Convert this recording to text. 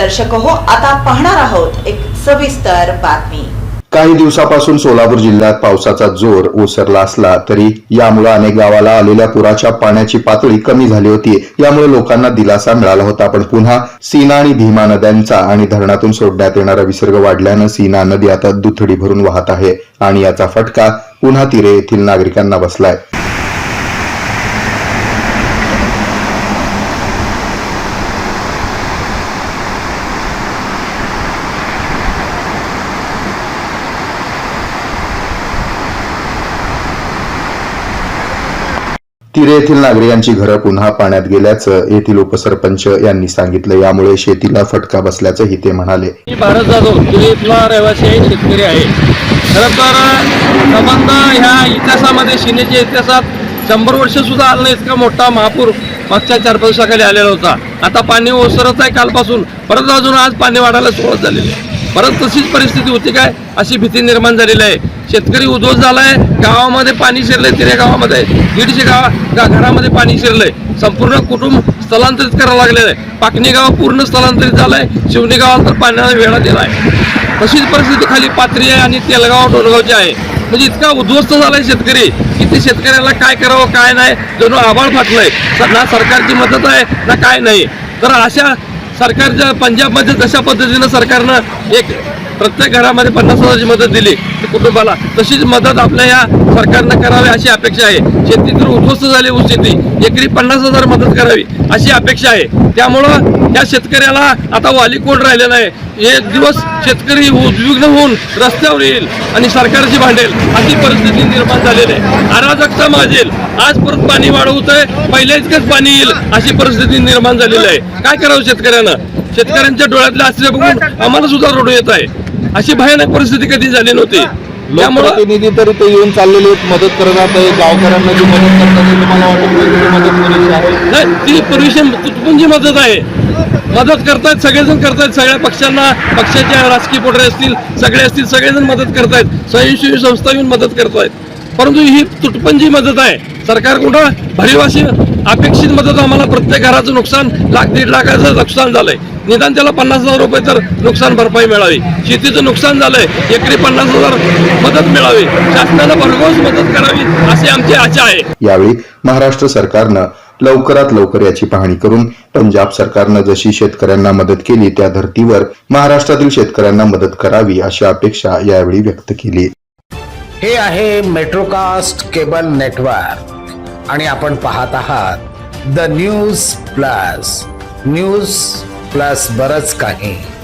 दर्शक हो आता पाहणार आहोत एक सविस्तर बातमी. काही दिवसापासून सोलापूर जिल्ह्यात पावसाचा जोर ओसरला असला तरी यामुळे अनेक गावाला आलेल्या पुराच्या पाण्याची पातळी कमी झाली होती. यामुळे लोकांना दिलासा मिळाला होता. पण पुन्हा सीना आणि भीमा नद्यांचा आणि धरणातून सोडण्यात येणारा विसर्ग वाढल्यानं सीना नदी आता दुथडी भरून वाहत आहे आणि याचा फटका पुन्हा तिरे येथील नागरिकांना बसलाय. तिरे येथील नागरिकांची घरं पुन्हा पाण्यात गेल्याचं येथील उपसरपंच यांनी सांगितलं. यामुळे शेतीला फटका बसल्याचंही ते म्हणाले. मी भारत जाधव इथला रहिवासी आहे शेतकरी आहे. खरं तर संबंध ह्या इतिहासामध्ये शिनेच्या इतिहासात शंभर वर्ष सुद्धा आलं नाही इतका मोठा महापूर? मागच्या चार पाच दिवसाखाली आलेला होता. आता पाणी ओसरत आहे कालपासून. परत अजून आज पाणी वाढायला सुरुवात झालेली आहे. परत तशीच परिस्थिती होती काय? अशी भीती निर्माण झालेली आहे. शेतकरी उद्ध्वस्त झालाय गावामध्ये पाणी शिरलंय तिरे गावामध्ये. दीडशे गाव घरामध्ये पाणी शिरलंय. संपूर्ण कुटुंब स्थलांतरित करायला लागलेलं आहे. पाकणी गाव पूर्ण स्थलांतरित झालंय. शिवणी गावात तर पाण्याला वेळा आहे तशीच परिस्थिती खाली पात्री आहे आणि तेलगाव डोरगावची आहे. म्हणजे इतका उद्ध्वस्त झालाय शेतकरी की ते शेतकऱ्याला काय करावं काय नाही जणू आभाळ फाटलंय. आहे ना सरकारची मदत आहे ना काय नाही. तर अशा सरकारच्या पंजाबमध्ये जशा पद्धतीनं सरकारनं एक प्रत्येक घरामध्ये पन्नास हजाराची मदत दिली कुटुंबाला तशीच मदत आपल्या या सरकारनं करावी अशी अपेक्षा आहे. शेती तर उद्ध्वस्त झाली ऊस शेती. एकरी पन्नास हजार मदत करावी. अशी अपेक्षा आहे. त्यामुळं या शेतकऱ्याला आता वाली कोण राहिलेला आहे? एक दिवस शेतकरी उद्विग्न होऊन रस्त्यावर येईल आणि सरकारची भांडेल. अशी परिस्थिती निर्माण झालेली आहे. अराजकता माजेल आज परत पाणी वाढवतंय. पहिल्या इतकंच पाणी येईल अशी परिस्थिती निर्माण झालेली आहे. काय करावं शेतकऱ्यानं? शेतकऱ्यांच्या डोळ्यातले आश्रय बघून आम्हाला सुद्धा रडू येत आहे. अशी भयानक परिस्थिती कधी झाली नव्हती? लोकप्रतिनिधी तरी ते येऊन चाललेले आहेत. मदत करतात आहे गावकऱ्यांना जी मदत करतात तुम्हाला वाटत नाही की मदत पुरेशी आहे? नाही ती पुरुषी तुटपुंजी मदत आहे मदत करतायत सगळेजण करतायत सगळ्या पक्षांना पक्षाच्या राजकीय पोटरे असतील सगळे असतील सगळेजण मदत करतायत. स्वयंसेवी संस्था येऊन मदत करतायत. परंतु ही तुटपुंजी मदत आहे सरकार कुठं? भरीवाशी अपेक्षित मदत आम्हाला प्रत्येक घराचं नुकसान लाख दीड लाखाचं नुकसान झालंय. निदान त्याला पन्नास हजार रुपये तर नुकसान भरपाई मिळावी. शेतीचं नुकसान झालंय एकरी पन्नास हजार मदत मिळावी. शासनानं भरघोस मदत करावी अशी आमची आशा आहे. यावेळी महाराष्ट्र सरकारनं लवकरात लवकर याची पाहणी करून पंजाब सरकारनं जशी शेतकऱ्यांना मदत केली त्या धर्तीवर महाराष्ट्रातील शेतकऱ्यांना मदत करावी अशी अपेक्षा यावेळी व्यक्त केली. हे आहे मेट्रोकास्ट केबल नेटवर्क. आणि आपण पाहत आहात the news plus. News plus बरच काही.